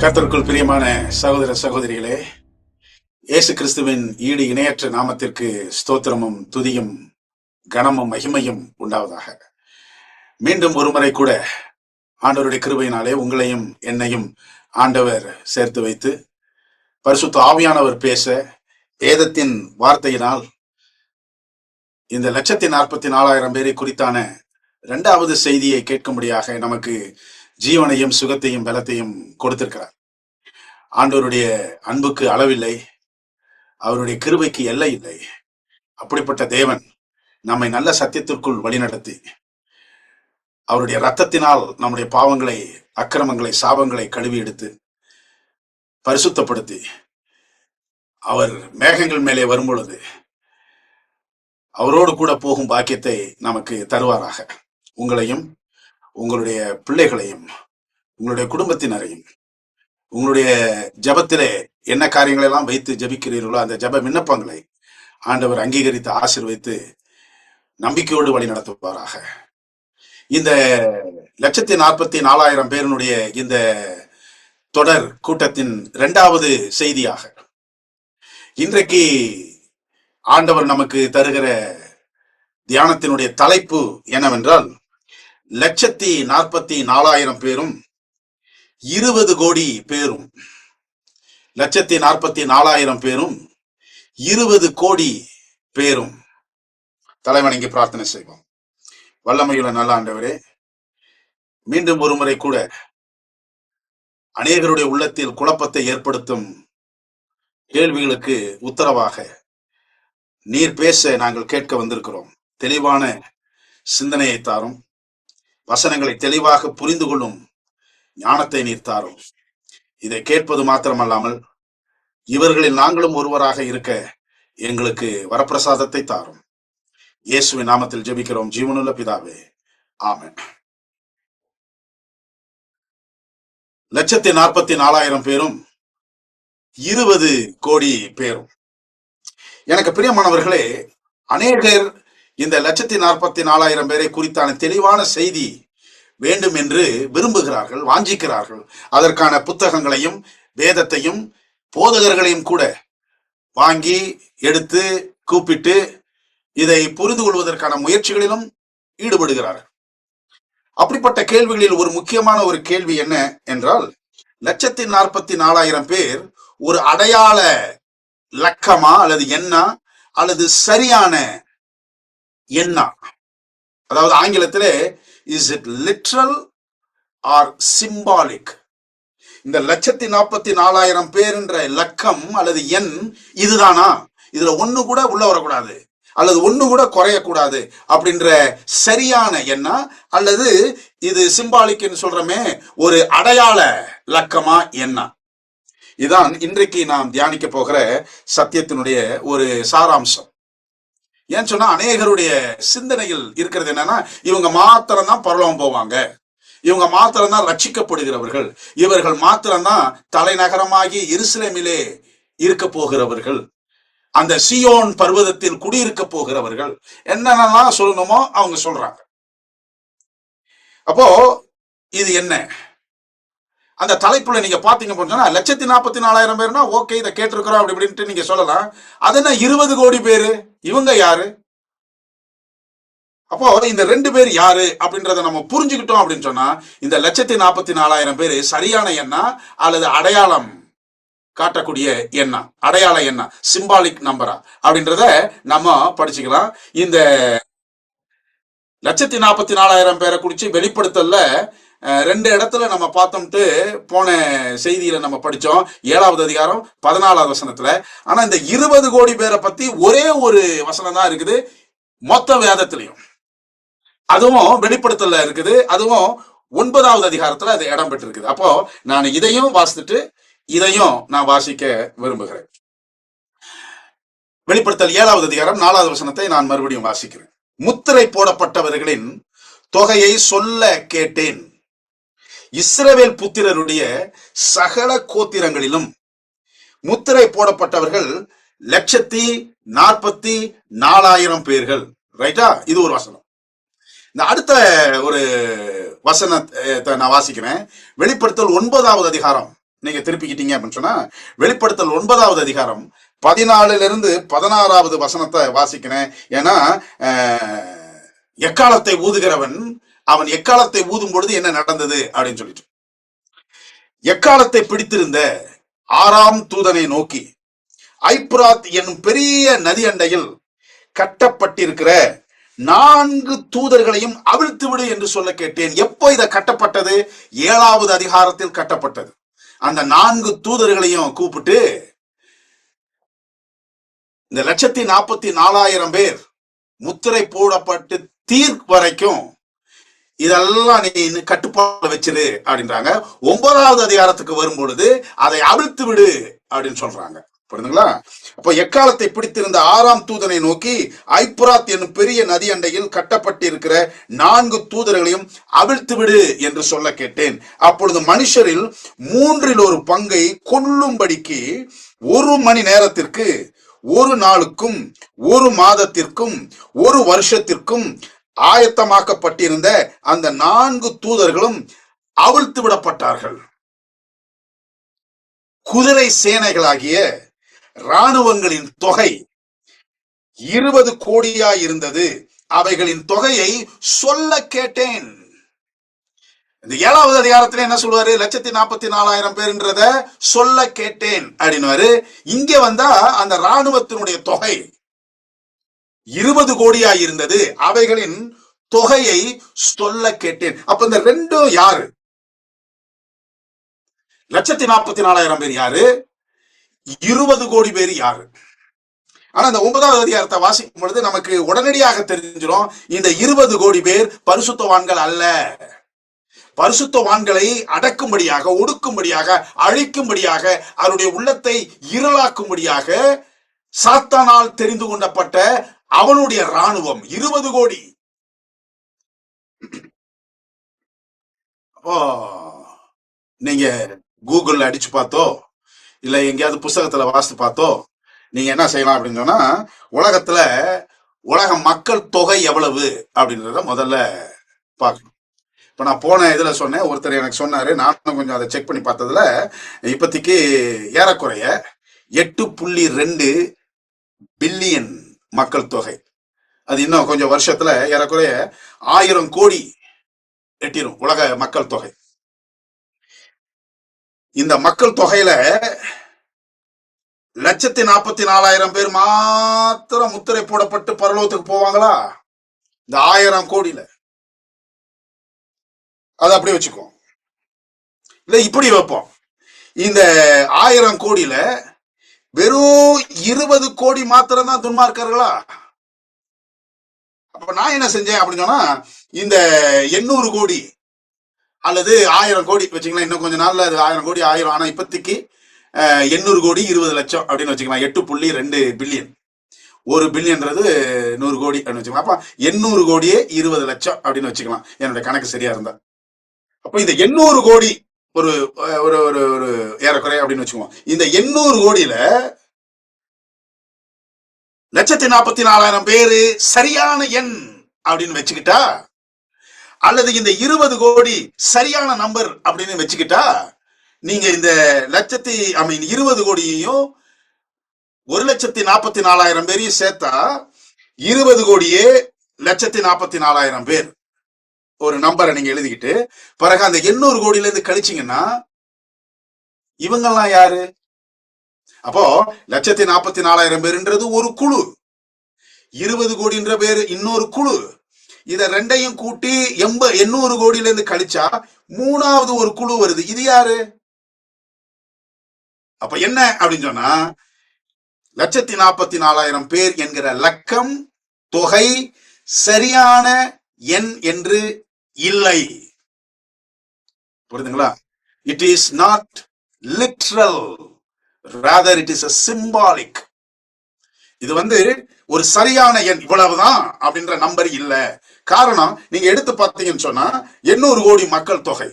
கர்த்தருக்குள் பிரியமான சகோதர சகோதரிகளே இயேசு கிறிஸ்துவின் ஈடு இணையற்ற நாமத்திற்கு ஸ்தோத்திரமும் துதியும் கனமும் மகிமையும் உண்டாவதாக. மீண்டும் ஒருமுறை கூட ஆண்டவருடைய கிருபையினாலே உங்களையும் என்னையும் ஆண்டவர் சேர்த்து வைத்து பரிசுத்த ஆவியானவர் பேச வேதத்தின் வார்த்தையினால் இந்த லட்சத்தி நாற்பத்தி நாலாயிரம் பேரை குறித்தான இரண்டாவது செய்தியை கேட்கும்படியாக நமக்கு ஜீவனையும் சுகத்தையும் பலத்தையும் கொடுத்திருக்கிறார். ஆண்டவருடைய அன்புக்கு அளவில்லை. அவருடைய கிருபைக்கு எல்லை இல்லை. அப்படிப்பட்ட தேவன் நம்மை நல்ல சத்தியத்திற்குள் வழிநடத்தி அவருடைய ரத்தத்தினால் நம்முடைய பாவங்களை அக்கிரமங்களை சாபங்களை கழுவி எடுத்து பரிசுத்தப்படுத்தி அவர் மேகங்கள் மேலே வரும்பொழுது அவரோடு கூட போகும் பாக்கியத்தை நமக்கு தருவாராக. உங்களையும் உங்களுடைய பிள்ளைகளையும் உங்களுடைய குடும்பத்தினரையும் உங்களுடைய ஜபத்திலே என்ன காரியங்களை எல்லாம் வைத்து ஜபிக்கிறீர்களோ அந்த ஜப விண்ணப்பங்களை ஆண்டவர் அங்கீகரித்து ஆசிர்வைத்து நம்பிக்கையோடு வழி நடத்துவாராக. இந்த லட்சத்தி நாற்பத்தி நாலாயிரம் பேருனுடைய இந்த தொடர் கூட்டத்தின் இரண்டாவது செய்தியாக இன்றைக்கு ஆண்டவர் நமக்கு தருகிற தியானத்தினுடைய தலைப்பு என்னவென்றால் லட்சத்தி நாற்பத்தி நாலாயிரம் பேரும் இருபது கோடி பேரும் லட்சத்தி நாற்பத்தி நாலாயிரம் பேரும் இருபது கோடி பேரும் தலைவணங்கி பிரார்த்தனை செய்வோம். வல்லமையுள்ள நல்ல ஆண்டவரே மீண்டும் ஒரு முறை கூட அநேகருடைய உள்ளத்தில் குழப்பத்தை ஏற்படுத்தும் கேள்விகளுக்கு உத்தரவாக நீர் பேச நாங்கள் கேட்க வந்திருக்கிறோம். தெளிவான சிந்தனையை தாரும். வசனங்களை தெளிவாக புரிந்து கொள்ளும் ஞானத்தை நீர் தாரும். இதை கேட்பது மாத்திரமல்லாமல் இவர்களில் நாங்களும் ஒருவராக இருக்க எங்களுக்கு வரப்பிரசாதத்தை தாரும். இயேசுவின் நாமத்தில் ஜெபிக்கிறோம். ஜீவனுள்ள பிதாவே ஆமன். லட்சத்தி நாற்பத்தி நாலாயிரம் பேரும் இருபது கோடி பேரும். எனக்கு பிரியமானவர்களே அநேகர் இந்த லட்சத்தி நாற்பத்தி நாலாயிரம் பேரை குறித்தான தெளிவான செய்தி வேண்டும் என்று விரும்புகிறார்கள் வாஞ்சிக்கிறார்கள். அதற்கான புத்தகங்களையும் வேதத்தையும் போதகர்களையும் கூட வாங்கி எடுத்து கூப்பிட்டு இதை புரிந்து கொள்வதற்கான முயற்சிகளிலும் ஈடுபடுகிறார்கள். அப்படிப்பட்ட கேள்விகளில் ஒரு முக்கியமான ஒரு கேள்வி என்ன என்றால் லட்சத்தி நாற்பத்தி நாலாயிரம் பேர் ஒரு அடையாள லக்கமா அல்லது எண்ணா அல்லது சரியான எண்ணா அதாவது ஆங்கிலத்திலே is it literal or symbolic இந்த லட்சத்தி நாற்பத்தி நாலாயிரம் பேர் என்ற லக்கம் அல்லது எண் இதுதானா? இதுல ஒண்ணு கூட உள்ள வரக்கூடாது. அல்லது ஒண்ணு கூட குறையக்கூடாது அப்படின்ற சரியான எண்ணா? அல்லது இது சிம்பாலிக்னு சொல்றமே ஒரு அடையாள லக்கமா எண்ணா? இதான் இன்றைக்கு நாம் தியானிக்க போகிற சத்தியத்தினுடைய ஒரு சாராம்சம். ஏன்னு சொன்னா அநேகருடைய சிந்தனையில் இருக்கிறது என்னன்னா இவங்க மாத்திரம் தான் பரலோகம் போவாங்க. இவங்க மாத்திரம் தான் ரட்சிக்கப்படுகிறவர்கள். இவர்கள் மாத்திரம்தான் தலைநகரமாகி எருசலேமிலே இருக்க போகிறவர்கள். அந்த சியோன் பர்வதத்தில் குடியிருக்க போகிறவர்கள். என்னென்னலாம் சொல்லணுமோ அவங்க சொல்றாங்க. அப்போ இது என்ன? அந்த தலைப்புல நீங்க பாத்தீங்க போனா லட்சத்தி நாற்பத்தி நாலாயிரம் பேர்னா ஓகே இதை கேட்டிருக்கிறோம் அப்படி இப்படின்ட்டு நீங்க சொல்லலாம். அது என்ன இருபது கோடி பேரு? இவங்க யாரு? அப்போ இந்த ரெண்டு பேர் யாரு அப்படின்றத நம்ம புரிஞ்சுக்கிட்டோம் அப்படின்னு சொன்னா இந்த லட்சத்தி நாற்பத்தி நாலாயிரம் பேர் சரியான எண்ணா அல்லது அடையாளம் காட்டக்கூடிய எண்ணா? அடையாள எண்ணா? சிம்பாலிக் நம்பரா அப்படின்றத நம்ம படிச்சுக்கலாம். இந்த லட்சத்தி நாற்பத்தி நாலாயிரம் பேரை குறிச்சு வெளிப்படுத்தல ரெண்டு இடத்துல நம்ம பார்த்தோம்ட்டு போன செய்தியில நம்ம படித்தோம் ஏழாவது அதிகாரம் பதினாலாவது வசனத்துல. ஆனா இந்த இருபது கோடி பேரை பத்தி ஒரே ஒரு வசனம் தான் இருக்குது. மொத்த வேதத்திலையும். அதுவும் வெளிப்படுத்தல இருக்குது. அதுவும் ஒன்பதாவது அதிகாரத்துல அது இடம் பெற்றிருக்குது. அப்போ நான் இதையும் வாசித்துட்டு இதையும் நான் வாசிக்க விரும்புகிறேன். வெளிப்படுத்தல் ஏழாவது அதிகாரம் நாலாவது வசனத்தை நான் மறுபடியும் வாசிக்கிறேன். முத்திரை போடப்பட்டவர்களின் தொகையை சொல்ல கேட்டேன். இஸ்ரவேல் புத்திரருடைய சகல கோத்திரங்களிலும் முத்திரை போடப்பட்டவர்கள் லட்சத்தி நாற்பத்தி நாலாயிரம் பேர்கள். ரைட்டா இது ஒரு வசனம். இந்த அடுத்த ஒரு வசனத்தை நான் வாசிக்கிறேன். வெளிப்படுத்தல் ஒன்பதாவது அதிகாரம். நீங்க திருப்பிக்கிட்டீங்க அப்படின்னு சொன்னா வெளிப்படுத்தல் ஒன்பதாவது அதிகாரம் பதினாலுல இருந்து பதினாறாவது வசனத்தை வாசிக்கிறேன். ஏன்னா எக்காலத்தை ஊதுகிறவன் அவன் எக்காலத்தை ஊதும் பொழுது என்ன நடந்தது அப்படின்னு சொல்லிட்டு. எக்காலத்தை பிடித்திருந்த ஆறாம் தூதனை நோக்கி ஐப்ராத் என்னும் பெரிய நதி அண்டையில் கட்டப்பட்டிருக்கிற நான்கு தூதர்களையும் அவிழ்த்து விடு என்று சொல்ல கேட்டேன். எப்போ இதை கட்டப்பட்டது? ஏழாவது அதிகாரத்தில் கட்டப்பட்டது. அந்த நான்கு தூதர்களையும் கூப்பிட்டு இந்த லட்சத்தி நாற்பத்தி நாலாயிரம் பேர் முத்திரை போடப்பட்டு தீர் வரைக்கும் இதெல்லாம் நீ இன்னும் கட்டுப்பாடு வச்சிரு அப்படின்றாங்க. ஒன்பதாவது அதிகாரத்துக்கு வரும் பொழுது அதை அவிழ்த்து விடு அப்படின்னு சொல்றாங்க. புரியுதுங்களா அப்ப எக்காலத்தை பிடித்திருந்த ஆறாம் தூதனை நோக்கி ஐப்ராத் என்னும் பெரிய நதி அண்டையில் கட்டப்பட்டிருக்கிற நான்கு தூதர்களையும் அவிழ்த்து விடு என்று சொல்ல கேட்டேன். அப்பொழுது மனுஷரில் மூன்றில் ஒரு பங்கை கொல்லும்படிக்கு ஒரு மணி நேரத்திற்கு ஒரு நாளுக்கும் ஒரு மாதத்திற்கும் ஒரு வருஷத்திற்கும் ஆயத்தமாக்கப்பட்டிருந்த அந்த நான்கு தூதர்களும் அவிழ்த்து விடப்பட்டார்கள். குதிரை சேனைகளாகிய இராணுவங்களின் தொகை இருபது கோடியாய் இருந்தது அவைகளின் தொகையை சொல்ல கேட்டேன். இந்த ஏழாவது அதிகாரத்துல என்ன சொல்லுவாரு லட்சத்தி நாற்பத்தி நாலாயிரம் பேர்ன்றத சொல்ல கேட்டேன் அப்படின்னுவாரு. இங்க வந்தா அந்த ராணுவத்தினுடைய தொகை இருபது கோடியாய் இருந்தது அவைகளின் தொகையை சொல்ல கேட்டேன். அப்ப இந்த ரெண்டும் யாரு? லட்சத்தி நாற்பத்தி நாலாயிரம் பேர் யாரு? இருபது கோடி பேர் யாரு? ஆனா இந்த ஒன்பதாவது அதிகாரத்தை வாசிக்கும் பொழுது நமக்கு உடனடியாக தெரிஞ்சிடும் இந்த இருபது கோடி பேர் பரிசுத்தவான்கள் அல்ல. பரிசுத்தவான்களை அடக்கும்படியாக ஒடுக்கும்படியாக அழிக்கும்படியாக அவருடைய உள்ளத்தை இருளாக்கும்படியாக சாத்தானால் தெரிந்து கொண்டப்பட்ட அவனுடைய ராணுவம் இருபது கோடி. அப்போ நீங்க கூகுள்ல அடிச்சு பார்த்தோ இல்ல எங்கேயாவது புஸ்தகத்துல வாசித்து பார்த்தோ நீங்க என்ன செய்யலாம் அப்படின்னு சொன்னா உலகத்துல உலக மக்கள் தொகை எவ்வளவு அப்படின்றத முதல்ல பார்க்கணும். இப்ப நான் போன இதுல சொன்னேன் ஒருத்தர் எனக்கு சொன்னாரு நானும் கொஞ்சம் அதை செக் பண்ணி பார்த்ததுல இப்போதைக்கு ஏறக்குறைய எட்டு புள்ளி ரெண்டு பில்லியன் மக்கள் தொகை. அது இன்னும் கொஞ்சம் வருஷத்துல ஏறக்குறைய ஆயிரம் கோடி எட்டிரும் உலக மக்கள் தொகை. இந்த மக்கள் தொகையில லட்சத்தி நாற்பத்தி நாலாயிரம் பேர் மாத்திரம் முத்திரை போடப்பட்டு பரலோகத்துக்கு போவாங்களா? இந்த ஆயிரம் கோடியில. அதை அப்படியே வச்சுக்குவோம். இல்ல இப்படி வைப்போம். இந்த ஆயிரம் கோடியில வெறும் இருபது கோடி மாத்திரம் தான் துன்மார்க்கர்களா? அப்ப நான் என்ன செஞ்சேன் அப்படின்னு சொன்னா இந்த எண்ணூறு கோடி அல்லது ஆயிரம் கோடி வச்சுக்கலாம் இன்னும் கொஞ்ச நாள்ல அது ஆயிரம் கோடி ஆயிரம். ஆனா இப்பத்திக்கு எண்ணூறு கோடி இருபது லட்சம் அப்படின்னு வச்சுக்கலாம் எட்டு புள்ளி ரெண்டு பில்லியன். ஒரு பில்லியன்றது நூறு கோடி அப்படின்னு வச்சுக்கலாம் அப்ப எண்ணூறு கோடியே இருபது லட்சம் அப்படின்னு வச்சுக்கலாம். என்னுடைய கணக்கு சரியா இருந்தா. அப்ப இந்த எண்ணூறு கோடி ஒரு ஒரு ஒரு ஒரு ஏறக்குறை அப்படின்னு வச்சுக்குவோம். இந்த எண்ணூறு கோடியில லட்சத்தி நாற்பத்தி நாலாயிரம் பேரு சரியான எண் அப்படின்னு வச்சுக்கிட்டா அல்லது இந்த இருபது கோடி சரியான நம்பர் அப்படின்னு வச்சுக்கிட்டா நீங்க இந்த லட்சத்தி ஐ மீன் இருபது கோடியையும் ஒரு லட்சத்தி நாற்பத்தி நாலாயிரம் பேரையும் சேர்த்தா இருபது கோடியே லட்சத்தி நாற்பத்தி நாலாயிரம் பேர். ஒரு நம்பரை நீங்க எழுதிக்கிட்டு பிறகு அந்த எண்ணூறு கோடியில இருந்து கழிச்சீங்கன்னா இவங்கெல்லாம் யாரு? அப்போ லட்சத்தி நாற்பத்தி நாலாயிரம் பேருன்றது ஒரு குழு. இருபது கோடின்ற பேர் இன்னொரு குழு. இத ரெண்டையும் கூட்டி எண்ப எண்ணூறு கோடியில இருந்து கழிச்சா மூணாவது ஒரு குழு வருது. இது யாரு? அப்ப என்ன அப்படின்னு சொன்னா லட்சத்தி நாற்பத்தி நாலாயிரம் பேர் என்கிற லக்கம் தொகை சரியான எண் என்று இல்லை. புரியுதுங்களா? It is not literal rather it is a symbolic இது வந்து ஒரு சரியான எண். இவ்வளவுதான் அப்படின்ற நம்பர் இல்ல. காரணம் நீங்க எடுத்து பார்த்தீங்கன்னு சொன்னா எண்ணூறு கோடி மக்கள் தொகை.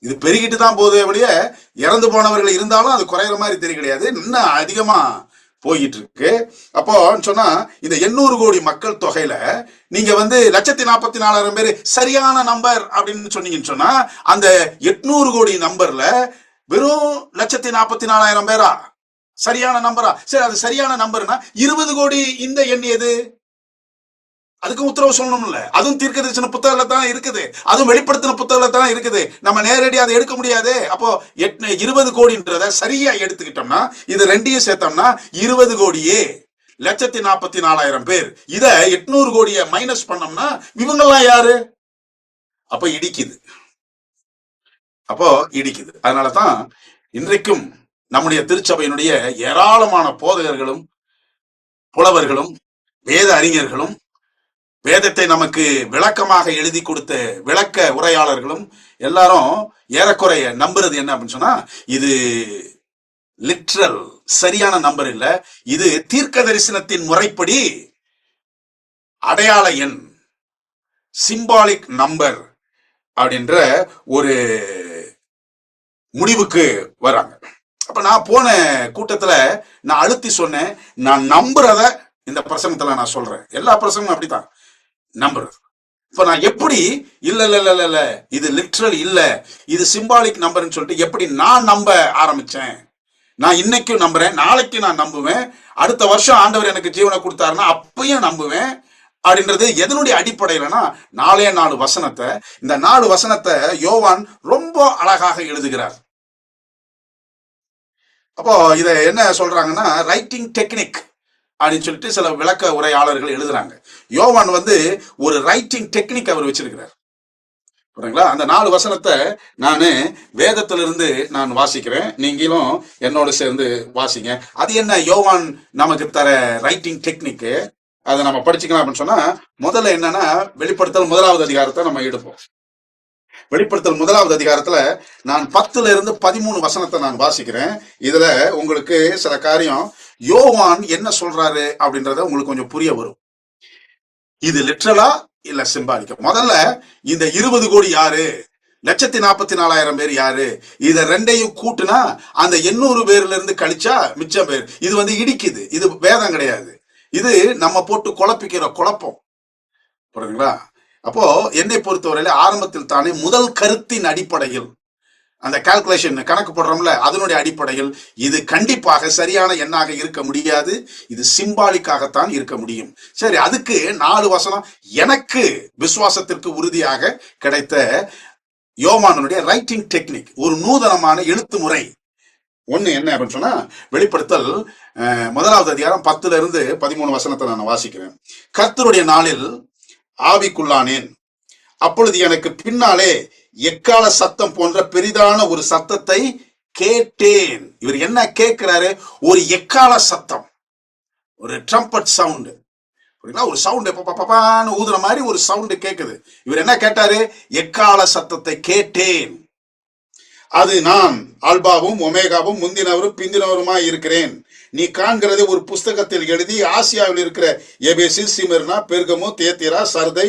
இது பெருகிட்டு தான் போதே வழிய இறந்து போனவர்கள் இருந்தாலும் அது குறையிற மாதிரி தெரிய கிடையாது. இன்னும் அதிகமா போயிட்டு இருக்கு அப்போ சொன்னா இந்த எண்ணூறு கோடி மக்கள் தொகையில நீங்க வந்து லட்சத்தி நாற்பத்தி நாலாயிரம் பேர் சரியான நம்பர் அப்படின்னு சொன்னீங்கன்னு சொன்னா அந்த எட்நூறு கோடி நம்பர்ல வெறும் லட்சத்தி நாற்பத்தி நாலாயிரம் பேரா? சரியான நம்பரா? சரி அது சரியான நம்பர்னா இருபது கோடி இந்த எண் எது? அதுக்கும் உத்தரவு சொல்லணும்ல. அதுவும் தீர்க்க தரிசன புத்தகத்துல தான் இருக்குது. அதுவும் வெளிப்படுத்தின புத்தகத்துல தான் இருக்குது. நம்ம நேரடியாக அதை எடுக்க முடியாது. அப்போ எட்டு இருபது கோடின்றத சரியா எடுத்துக்கிட்டோம்னா இது ரெண்டையும் சேர்த்தோம்னா இருபது கோடியே லட்சத்தி நாற்பத்தி நாலாயிரம் பேர். இத எட்நூறு கோடியை மைனஸ் பண்ணோம்னா இவங்கெல்லாம் யாரு? அப்ப இடிக்குது. அப்போ இடிக்குது. அதனாலதான் இன்றைக்கும் நம்முடைய திருச்சபையினுடைய ஏராளமான போதகர்களும் புலவர்களும் வேத அறிஞர்களும் வேதத்தை நமக்கு விளக்கமாக எழுதி கொடுத்த விளக்க உரையாளர்களும் எல்லாரும் ஏறக்குறைய நம்புறது என்ன அப்படின்னு சொன்னா இது லிட்ரல் சரியான நம்பர் இல்ல. இது தீர்க்க தரிசனத்தின் முறைப்படி அடையாள எண் சிம்பாலிக் நம்பர் அப்படின்ற ஒரு முடிவுக்கு வராங்க அப்ப நான் போன கூட்டத்துல நான் அழுத்தி சொன்னேன் நான் நம்புறத இந்த பிரசங்கத்துல நான் சொல்றேன். எல்லா பிரசங்கமும் அப்படித்தான். நம்புறது. இப்ப நான் எப்படி இல்ல இல்ல இல்ல இல்ல, இல்ல இது லிட்ரல் இல்ல இது சிம்பாலிக் நம்பர்னு சொல்லிட்டு எப்படி நான் நம்ப ஆரம்பிச்சேன்? நான் இன்னைக்கும் நம்புறேன் நாளைக்கு நான் நம்புவேன் அடுத்த வருஷம் ஆண்டவர் எனக்கு ஜீவனை கொடுத்தாருன்னா அப்பயும் நம்புவேன் அப்படின்றது எதனுடைய அடிப்படையிலனா நாலே நாலு வசனத்தை இந்த நாலு வசனத்தை யோவான் ரொம்ப அழகாக எழுதுகிறார். அப்போ இதை என்ன சொல்றாங்கன்னா ரைட்டிங் டெக்னிக் அப்படின்னு சொல்லிட்டு சில விளக்க உரையாளர்கள் எழுதுறாங்க. யோவான் வந்து ஒரு ரைட்டிங் டெக்னிக் அவர் வச்சிருக்கிறார். புரியுங்களா அந்த நாலு வசனத்தை நான் வேதத்திலிருந்து நான் வாசிக்கிறேன். நீங்களும் என்னோட சேர்ந்து வாசிங்க. அது என்ன? யோவான் நமக்கு தர ரைட்டிங் டெக்னிக்கு அதை நம்ம படிச்சுக்கலாம் அப்படின்னு சொன்னா முதல்ல என்னன்னா வெளிப்படுத்தல் முதலாவது அதிகாரத்தை நம்ம எடுப்போம். வெளிப்படுத்தல் முதலாவது அதிகாரத்துல நான் பத்துல இருந்து பதிமூணு வசனத்தை நான் வாசிக்கிறேன். இதுல உங்களுக்கு சில காரியம் யோவான் என்ன சொல்றாரு அப்படின்றத உங்களுக்கு கொஞ்சம் புரிய வரும். இது லிட்ரலா இல்ல சிம்பாலிக்க முதல்ல இந்த இருபது கோடி யாரு? லட்சத்தி நாற்பத்தி நாலாயிரம் பேர் யாரு? இத ரெண்டையும் கூட்டுனா அந்த எண்ணூறு பேர்ல இருந்து கழிச்சா மிச்சம் பேர். இது வந்து இடிக்குது. இது வேதம் கிடையாது. இது நம்ம போட்டு குழப்பிக்கிற குழப்பம். புரியுதுங்களா? அப்போ என்னை பொறுத்தவரையில ஆரம்பத்தில் தானே முதல் கருத்தின் அடிப்படையில் அந்த கால்குலேஷன் கணக்கு போடுறோம்ல அதனுடைய அடிப்படையில் இது கண்டிப்பாக சரியான எண்ணாக இருக்க முடியாது. இது சிம்பாலிக்காகத்தான் இருக்க முடியும். சரி அதுக்கு நாலு வசனம் எனக்கு விசுவாசத்திற்கு உறுதியாக கிடைத்த யோமானனுடைய ரைட்டிங் டெக்னிக் ஒரு நூதனமான எழுத்து முறை. ஒன்று என்ன அப்படின்னு சொன்னா வெளிப்படுத்தல் முதலாவது அதிகாரம் பத்துல இருந்து பதிமூணு வசனத்தை நான் வாசிக்கிறேன். கர்த்தருடைய நாளில் ஆவிக்குள்ளானேன். அப்பொழுது எனக்கு பின்னாலே எக்கால சத்தம் போன்ற பெரிதான ஒரு சத்தத்தை கேட்டேன். இவர் என்ன கேட்கிறாரு? ஒரு எக்கால சத்தம். ஒரு ட்ரம்பட் சவுண்டு புரியுங்களா ஒரு சவுண்டு பப்பான்னு ஊதுற மாதிரி ஒரு சவுண்டு கேட்குது இவர் என்ன கேட்டாரு? எக்கால சத்தத்தை கேட்டேன். அது நான் ஆல்பாவும் ஒமேகாவும் முந்தினவரும் பிந்தினவருமாய் இருக்கிறேன். நீ காண்கிறது ஒரு புஸ்தகத்தில் எழுதி ஆசியாவில் இருக்கிற எபேசி சிமிர்னா பெர்கமு தேத்திரா சர்தை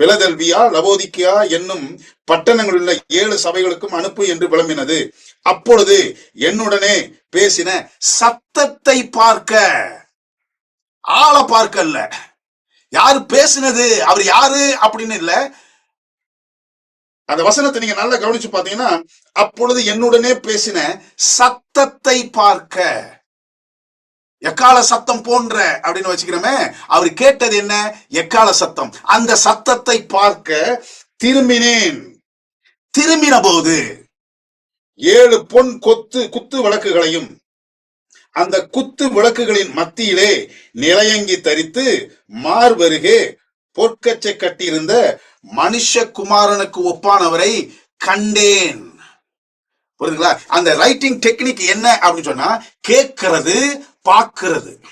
பிலதெல்வியா லவோதிக்கியா என்னும் பட்டணங்களில் உள்ள ஏழு சபைகளுக்கும் அனுப்பு என்று விளம்பினது. அப்பொழுது என்னுடனே பேசின சத்தத்தை பார்க்க. ஆளை பார்க்கல யாரு பேசினது? அவர் யாரு? அப்படின்னு இல்ல. அந்த வசனத்தை நீங்க நல்லா கவனிச்சு பாத்தீங்கன்னா அப்பொழுது என்னுடனே பேசின சத்தத்தை பார்க்க. எக்கால சத்தம் போன்ற அப்படின்னு வச்சுக்கிறோமே அவர் கேட்டது என்ன? எக்கால சத்தம். அந்த சத்தத்தை பார்க்க திரும்பினேன். திரும்பின போது ஏழு பொன் கொத்து குத்து விளக்குகளையும் அந்த குத்து விளக்குகளின் மத்தியிலே நிலையங்கி தரித்து மார்பருகே பொற்கச்சை கட்டியிருந்த மனுஷகுமாரனுக்கு ஒப்பானவரை கண்டேன். புரியுதுங்களா? அந்த ரைட்டிங் டெக்னிக் என்ன அப்படின்னு சொன்னா கேட்கறது பார்க்கிறது.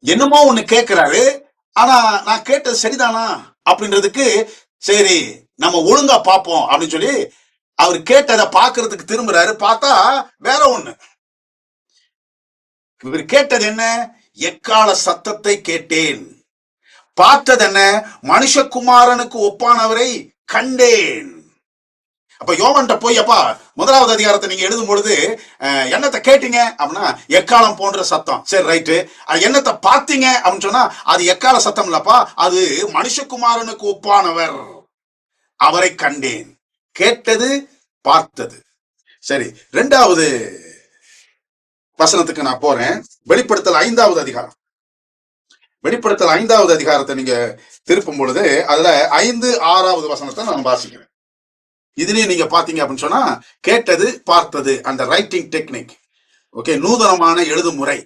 என்னமோ ஒண்ணு கேட்கிறாரு ஆனா நான் கேட்டது சரிதானா? அப்படின்றதுக்கு சரி நம்ம ஒழுங்கா பார்ப்போம் அப்படின்னு சொல்லி அவர் கேட்டதை பாக்குறதுக்கு திரும்புறாரு. பார்த்தா வேற ஒண்ணு. இவர் கேட்டது என்ன? எக்கால சத்தத்தை கேட்டேன். பார்த்தது என்ன? மனுஷகுமாரனுக்கு ஒப்பானவரை கண்டேன். அப்ப யோவன்ட்ட போய் அப்பா முதலாவது அதிகாரத்தை நீங்க எழுதும் பொழுது என்னத்தை கேட்டீங்க? அப்படின்னா எக்காலம் போன்ற சத்தம். சரி ரைட்டு. அது என்னத்தை பார்த்தீங்க? அப்படின்னு சொன்னா அது எக்கால சத்தம் இல்லப்பா அது மனுஷகுமாரனுக்கு ஒப்பானவர். அவரை கண்டேன். கேட்டது பார்த்தது. சரி ரெண்டாவது வசனத்துக்கு நான் போறேன். வெளிப்படுத்தல் ஐந்தாவது அதிகாரம். வெளிப்படுத்தல் ஐந்தாவது அதிகாரத்தை நீங்க திருப்பும் பொழுது அதுல ஐந்து ஆறாவது வசனத்தை நான் வாசிக்கிறேன். இதுலயும் நீங்க பாத்தீங்க அப்படின்னு சொன்னா கேட்டது பார்த்தது அந்த ரைட்டிங் டெக்னிக் ஓகே நூதனமான எழுதும் முறை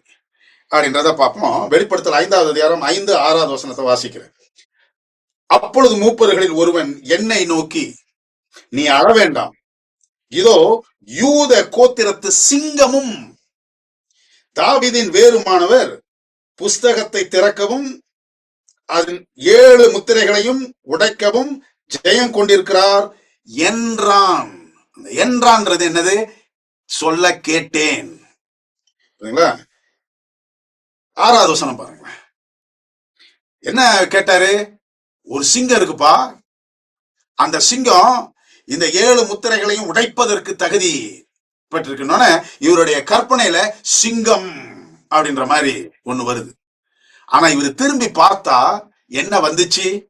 அப்படின்றத பார்ப்போம். வெளிப்படுத்தல் ஐந்தாவது அதிகாரம் ஐந்து ஆறாவது வசனத்தை வாசிக்கிறேன். அப்பொழுது மூப்பர்களில் ஒருவன் என்னை நோக்கி நீ அழ வேண்டாம். இதோ யூத கோத்திரத்து சிங்கமும் தாவிதின் வேறுமானவர் புஸ்தகத்தை திறக்கவும் அதன் ஏழு முத்திரைகளையும் உடைக்கவும் ஜெயம் கொண்டிருக்கிறார். என்றான். என்றான்றது என்னது? சொல்ல கேட்டேன். ஆறாவது வசனம் பாருங்க. என்ன கேட்டாரு? ஒரு சிங்கம் இருக்குப்பா. அந்த சிங்கம் இந்த ஏழு முத்திரைகளையும் உடைப்பதற்கு தகுதி பெற்றிருக்கணும்னு இவருடைய கற்பனையில சிங்கம் அப்படின்ற மாதிரி ஒண்ணு வருது. ஆனா இவர் திரும்பி பார்த்தா என்ன வந்துச்சு?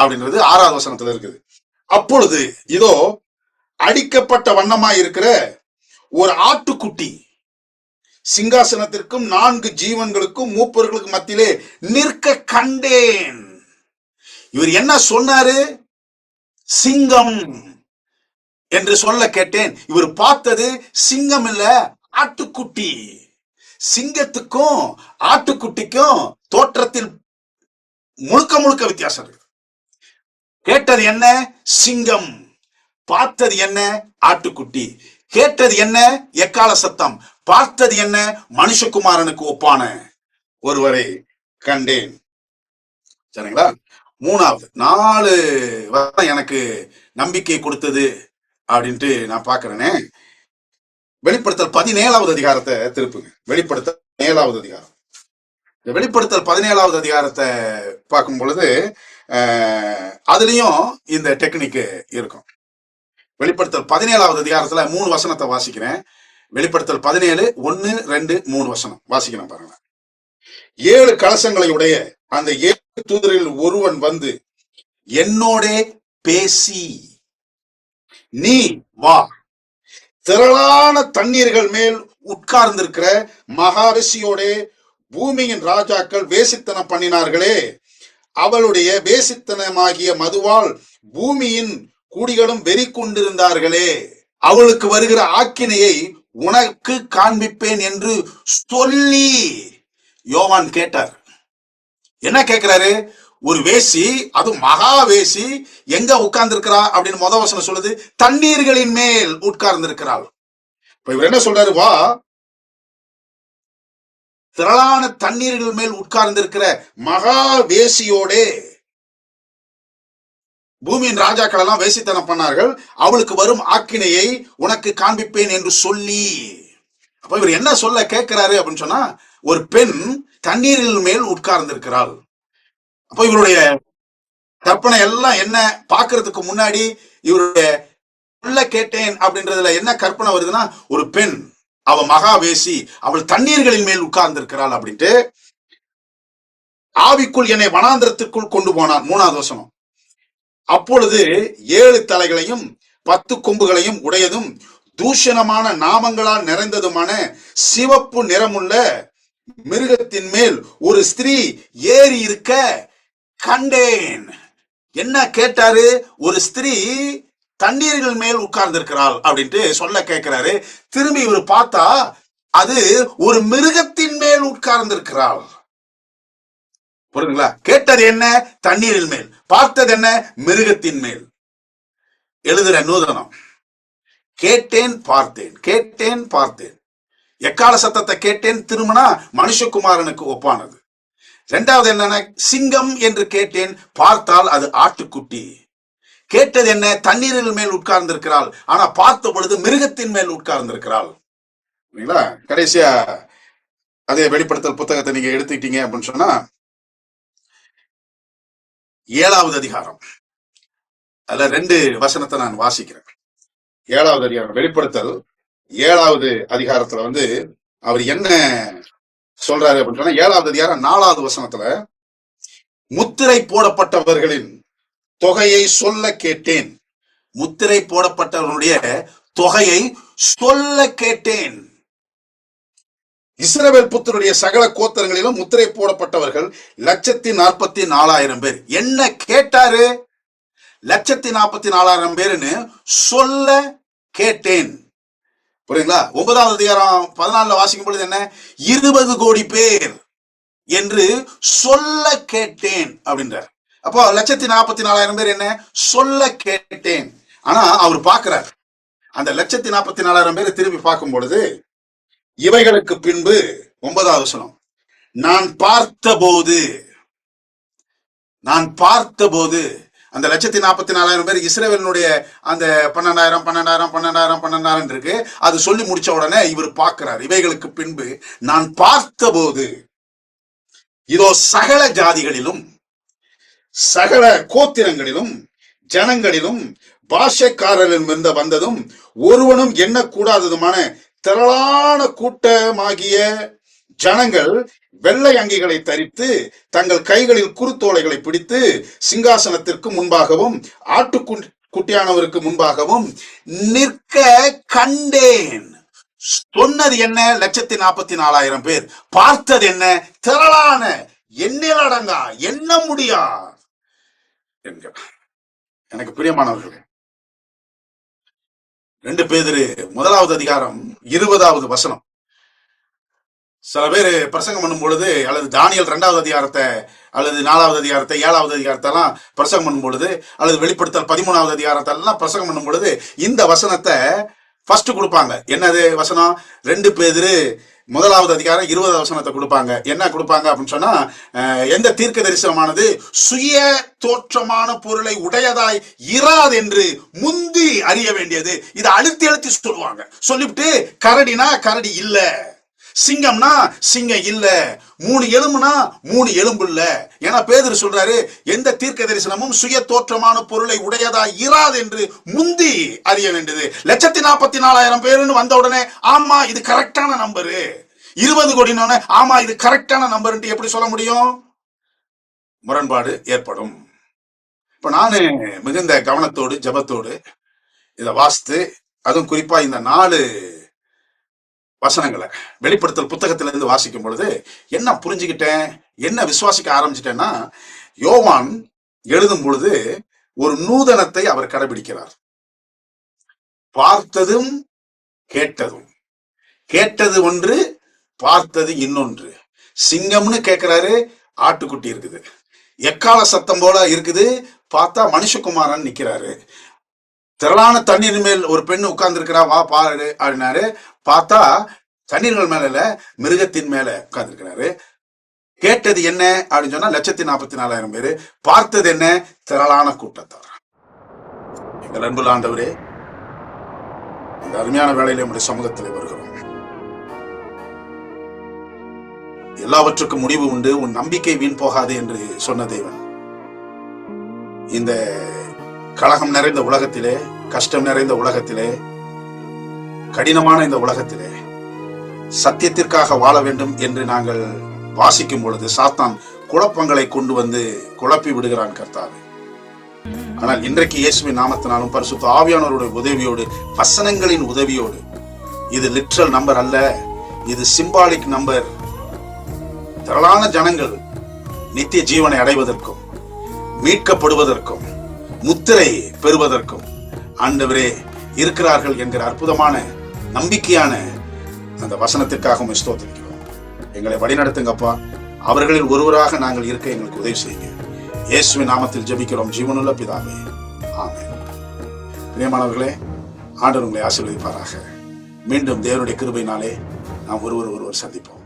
அப்படின்றது ஆறாவது வசனத்துல இருக்குது. அப்பொழுது இதோ அடிக்கப்பட்ட வண்ணமா இருக்கிற ஒரு ஆட்டுக்குட்டி சிங்காசனத்திற்கும் நான்கு ஜீவன்களுக்கும் மூப்பர்களுக்கு மத்தியிலே நிற்க கண்டேன். இவர் என்ன சொன்னாரு? சிங்கம் என்று சொல்ல கேட்டேன். இவர் பார்த்தது சிங்கம் இல்ல ஆட்டுக்குட்டி. சிங்கத்துக்கும் ஆட்டுக்குட்டிக்கும் தோற்றத்தில் முழுக்க முழுக்க வித்தியாசம் இருக்கு. கேட்டது என்ன? சிங்கம். பார்த்தது என்ன? ஆட்டுக்குட்டி. கேட்டது என்ன? எக்கால சத்தம். பார்த்தது என்ன? மனுஷகுமாரனுக்கு ஒப்பான. ஒருவரை கண்டேன். சரிங்களா? மூணாவது. நாலு எனக்கு நம்பிக்கை கொடுத்தது அப்படின்ட்டு நான் பாக்குறேனே வெளிப்படுத்தல் பதினேழாவது அதிகாரத்தை திருப்புங்க வெளிப்படுத்தல் ஏழாவது அதிகாரம். இந்த வெளிப்படுத்தல் பதினேழாவது அதிகாரத்தை பார்க்கும் பொழுது அதுலயும் இந்த டெக்னிக் இருக்கும். வெளிப்படுத்தல் பதினேழாவது அதிகாரத்துல மூணு வசனத்தை வாசிக்கிறேன். வெளிப்படுத்தல் பதினேழு ஒன்னு ரெண்டு மூணு வசனம். வாசிக்கிறேன் பாருங்க. ஏழு கலசங்களை உடைய அந்த ஏழு தூதரில் ஒருவன் வந்து என்னோடே பேசி நீ வா. திரளான தண்ணீர்கள் மேல் உட்கார்ந்திருக்கிற மகாரிஷியோட பூமியின் ராஜாக்கள் வேசித்தனம் பண்ணினார்களே. அவளுடைய வேசித்தனமாகிய மதுவால் பூமியின் குடிகளும் வெறி கொண்டிருந்தார்களே அவளுக்கு வருகிற ஆக்கினையை உனக்கு காண்பிப்பேன் என்று சொல்லி யோவான் கேட்டார். என்ன கேட்கிறாரு? ஒரு வேசி அது மகா வேசி எங்க உட்கார்ந்திருக்கிறா அப்படின்னு மொத வசனம் சொல்லுது. தண்ணீர்களின் மேல் உட்கார்ந்திருக்கிறாள். இப்ப இவர் என்ன சொல்றாரு? வா திரளான தண்ணீர்கள் மேல் உட்கார்ந்திருக்கிற மகா வேசியோடே பூமியின் ராஜாக்கள் எல்லாம் வேசித்தனம் பண்ணார்கள். அவளுக்கு வரும் ஆக்கினையை உனக்கு காண்பிப்பேன் என்று சொல்லி. அப்ப இவர் என்ன சொல்ல கேட்கிறாரு அப்படின்னு சொன்னா ஒரு பெண் தண்ணீரில் மேல் உட்கார்ந்திருக்கிறாள். அப்ப இவருடைய கற்பனை எல்லாம் என்ன? பாக்குறதுக்கு முன்னாடி இவருடைய சொல்ல கேட்டேன் அப்படின்றதுல என்ன கற்பனை வருதுன்னா ஒரு பெண் அவ மகாவேசி அவள் தண்ணீர்களின் மேல் உட்கார்ந்திருக்கிறாள் அப்படின்ட்டு ஆவிக்குள் என்னை வனாந்திரத்திற்குள் கொண்டு போனார் மூணாவது வசனம். அப்பொழுது ஏழு தலைகளையும் பத்து கொம்புகளையும் உடையதும் தூஷணமான நாமங்களால் நிறைந்ததுமான சிவப்பு நிறமுள்ள மிருகத்தின் மேல் ஒரு ஸ்திரீ ஏறி இருக்க கண்டேன். என்ன கேட்டாரு? ஒரு ஸ்திரீ தண்ணீர்கள் மேல் உட்கார்ந்திருக்கிறாள் அப்படின்ட்டு சொல்ல கேட்கிறாரு திரும்பி இவர் பார்த்தா அது ஒரு மிருகத்தின் மேல் உட்கார்ந்திருக்கிறாள். புரியுங்களா கேட்டது என்ன? தண்ணீரின் மேல். பார்த்தது என்ன? மிருகத்தின் மேல். எழுதுற நூதனம். கேட்டேன் பார்த்தேன். கேட்டேன் பார்த்தேன். எக்கால சத்தத்தை கேட்டேன் திரும்பினா மனுஷகுமாரனுக்கு ஒப்பானது. ரெண்டாவது என்னன்னா சிங்கம் என்று கேட்டேன் பார்த்தால் அது ஆட்டுக்குட்டி. கேட்டது என்ன? தண்ணீரில் மேல் உட்கார்ந்திருக்கிறாள். ஆனா பார்த்த பொழுது மிருகத்தின் மேல் உட்கார்ந்திருக்கிறாள். சரிங்களா கடைசியா அதே வெளிப்படுத்தல் புத்தகத்தை நீங்க எடுத்துக்கிட்டீங்க அப்படின்னு சொன்னா ஏழாவது அதிகாரம். அதுல ரெண்டு வசனத்தை நான் வாசிக்கிறேன். ஏழாவது அதிகாரம் வெளிப்படுத்தல். ஏழாவது அதிகாரத்துல வந்து அவர் என்ன சொல்றாரு அப்படின்னு சொன்னா ஏழாவது அதிகாரம் நாலாவது வசனத்துல முத்திரை போடப்பட்டவர்களின் தொகையை சொல்ல கேட்டேன். முத்திரை போடப்பட்டவனுடைய தொகையை சொல்ல கேட்டேன். இஸ்ரவேல் புத்தருடைய சகல கோத்தரங்களிலும் முத்திரை போடப்பட்டவர்கள் லட்சத்தி நாற்பத்தி நாலாயிரம் பேர். என்ன கேட்டாரு? லட்சத்தி நாற்பத்தி நாலாயிரம் பேருன்னு சொல்ல கேட்டேன். புரியுங்களா ஒன்பதாவது அதிகாரம் பதினாலுல வாசிக்கும் பொழுது என்ன? இருபது கோடி பேர் என்று சொல்ல கேட்டேன் அப்படின்றார். அப்போ லட்சத்தி நாற்பத்தி நாலாயிரம் பேர் என்ன? சொல்ல கேட்டேன். ஆனா அவர் பார்க்கிறார். அந்த லட்சத்தி நாற்பத்தி நாலாயிரம் பேரை திரும்பி பார்க்கும் பொழுது இவைகளுக்கு பின்பு ஒன்பதாவது வசனம். நான் பார்த்தபோது நான் பார்த்தபோது அந்த லட்சத்தி நாற்பத்தி நாலாயிரம் பேர் இஸ்ரேவேலினுடைய அந்த பன்னெண்டாயிரம் பன்னெண்டாயிரம் பன்னெண்டாயிரம் பன்னெண்டாயிரம் இருக்கு. அது சொல்லி முடிச்ச உடனே இவர் பார்க்கிறார். இவைகளுக்கு பின்பு நான் பார்த்தபோது இதோ சகல ஜாதிகளிலும் சகல கோத்திரங்களிலும் ஜனங்களிலும் பாஷைக்காரரிலும் இருந்த வந்ததும் ஒருவனும் எண்ணக்கூடாததுமான திரளான கூட்டமாகிய ஜனங்கள் வெள்ளை அங்கிகளை தரித்து தங்கள் கைகளில் குறுத்தோலைகளை பிடித்து சிங்காசனத்திற்கு முன்பாகவும் ஆட்டுக்குன் குட்டியானவருக்கு முன்பாகவும் நிற்க கண்டேன். சொன்னது என்ன? லட்சத்தி நாற்பத்தி நாலாயிரம் பேர். பார்த்தது என்ன? திரளான எண்ணில் அடங்கா எண்ண முடியா என்கிற எனக்கு பிரியமானவர்களே ரெண்டு பேதிரு முதலாவது அதிகாரம் இருபதாவது வசனம். சில பேர் பிரசங்கம் பண்ணும் பொழுது அல்லது தானியல் ரெண்டாவது அதிகாரத்தை அல்லது நாலாவது அதிகாரத்தை ஏழாவது அதிகாரத்தை எல்லாம் பிரசங்கம் பண்ணும் பொழுது அல்லது வெளிப்படுத்தல் பதிமூணாவது அதிகாரத்தை எல்லாம் பிரசங்கம் பண்ணும் பொழுது இந்த வசனத்தை ஃபர்ஸ்ட் கொடுப்பாங்க. என்னது வசனம்? ரெண்டு பேதிரு முதலாவது அதிகாரம் இருபது வசனத்தை கொடுப்பாங்க. என்ன கொடுப்பாங்க அப்படின்னு சொன்னா அஹ், எந்த தீர்க்க தரிசனமானது? சுய தோற்றமான பொருளை உடையதாய் இராது என்று முந்தி அறிய வேண்டியது. இதை அழுத்தி அழுத்தி சொல்லுவாங்க. சொல்லிவிட்டு கரடினா கரடி இல்லை. சிங்கம்னா சிங்கம் இல்ல மூணு எலும்புனா மூணு எலும்பு இல்ல. ஏன்னா பேதர் சொல்றாரு எந்த தீர்க்க தரிசனமும் சுய தோற்றமான பொருளை உடையதா இராது என்று முந்தி அறிய வேண்டியது. லட்சத்தி நாற்பத்தி நாலாயிரம் பேருன்னு வந்த உடனே ஆமா இது கரெக்டான நம்பரு. இருபது கோடினோடனே ஆமா இது கரெக்டான நம்பர் எப்படி சொல்ல முடியும்? முரண்பாடு ஏற்படும். இப்ப நானு மிகுந்த கவனத்தோடு ஜெபத்தோடு இதை வாஸ்து அதுவும் குறிப்பா இந்த நாலு வசனங்களை. வெளிப்படுத்தல் புத்தகத்துல இருந்து வாசிக்கும் பொழுது என்ன புரிஞ்சுக்கிட்டேன்? என்ன விசுவாசிக்க ஆரம்பிச்சிட்டேன்னா யோவான் எழுதும் பொழுது ஒரு நூதனத்தை அவர் கடைபிடிக்கிறார். பார்த்ததும் கேட்டதும். கேட்டது ஒன்று பார்த்தது இன்னொன்று. சிங்கம்னு கேட்கிறாரு ஆட்டுக்குட்டி இருக்குது. எக்கால சத்தம் போல இருக்குது பார்த்தா மனுஷகுமாரன் நிக்கிறாரு. திரளான தண்ணீர் மேல் ஒரு பெண் உட்கார்ந்து இருக்கிறா வா பாரு அப்படின்னாரு. பார்த்தா தண்ணீர்கள் மேல இல்ல மிருகத்தின் மேல உட்கார்ந்து கேட்டது என்ன? அப்படின்னு சொன்னா லட்சத்தி நாற்பத்தி நாலாயிரம் பேரு. பார்த்தது என்ன? திரளான கூட்டத்தார். எங்கள் அன்புள்ள ஆண்டவரே இந்த அருமையான வேலையில நம்முடைய சமூகத்தில் வருகிறோம். எல்லாவற்றுக்கும் முடிவு உண்டு. உன் நம்பிக்கை வீண் போகாது என்று சொன்ன தேவன். இந்த கழகம் நிறைந்த உலகத்திலே கஷ்டம் நிறைந்த உலகத்திலே கடினமான இந்த உலகத்திலே சத்தியத்திற்காக வாழ வேண்டும் என்று நாங்கள் வாசிக்கும் பொழுது சாத்தான் குழப்பங்களை கொண்டு வந்து குழப்பி விடுகிறான் கர்த்தாவே. ஆனால் இன்றைக்கு இயேசுவின் நாமத்தினாலும் பரிசுத்த ஆவியானவருடைய உதவியோடு வசனங்களின் உதவியோடு இது லிட்ரல் நம்பர் அல்ல இது சிம்பாலிக் நம்பர் திரளான ஜனங்கள் நித்திய ஜீவனை அடைவதற்கும் மீட்கப்படுவதற்கும் முத்திரை பெறுவதற்கும் ஆண்டவரே இருக்கிறார்கள் என்கிற அற்புதமான நம்பிக்கையான அந்த வசனத்திற்காக உம்மை ஸ்தோத்திரிக்கிறோம். எங்களை வழிநடத்துங்கப்பா. அவர்களில் ஒருவராக நாங்கள் இருக்க எங்களுக்கு உதவி செய்யுங்க. இயேசுவின் நாமத்தில் ஜெபிக்கிறோம். ஜீவனுள்ள பிதாவே. ஆமே பிரியமானவர்களே ஆண்டவர் உங்களை ஆசீர்வதிப்பாராக. மீண்டும் தேவனுடைய கிருபையினாலே நாம் ஒருவர் ஒருவர் சந்திப்போம்.